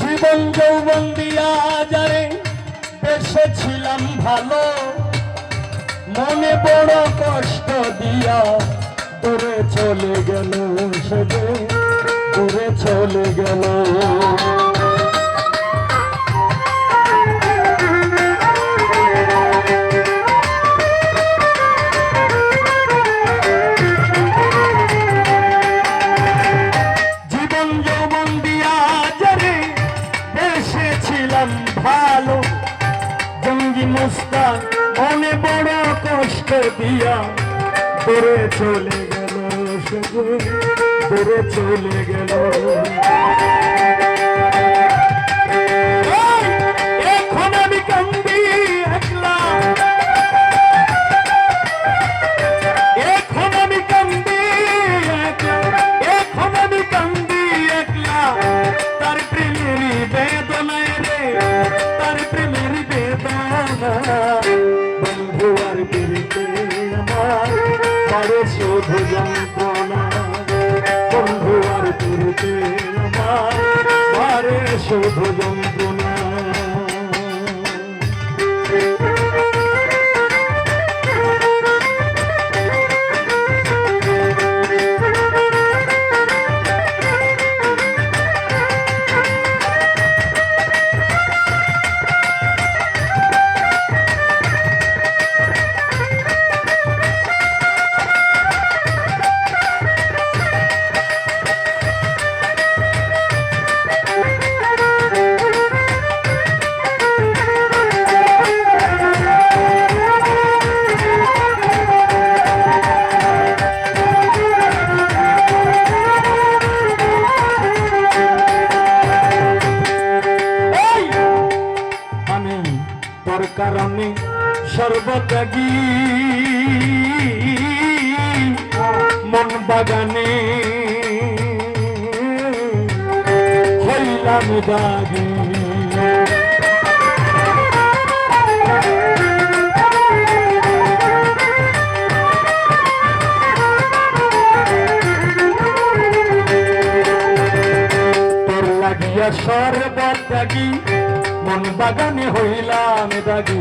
জীবন যৌবন দিয়া যারে বেসেছিলাম ভালো। মনে বড় কষ্ট দিয়া দূরে চলে গেল সে দূরে চলে গেল। ভালো। জঙ্গি মনে বড় কষ্ট দিয়া দূরে চলে গেল সে দূরে চলে গেল। পিড়িতে আমার যন্ত্রণা কারণে সর্বত্যাগী। মন বাগানে। হইলাম লাগিয়া সর্বত্যাগী। মন বাগানে হইলাম দাগি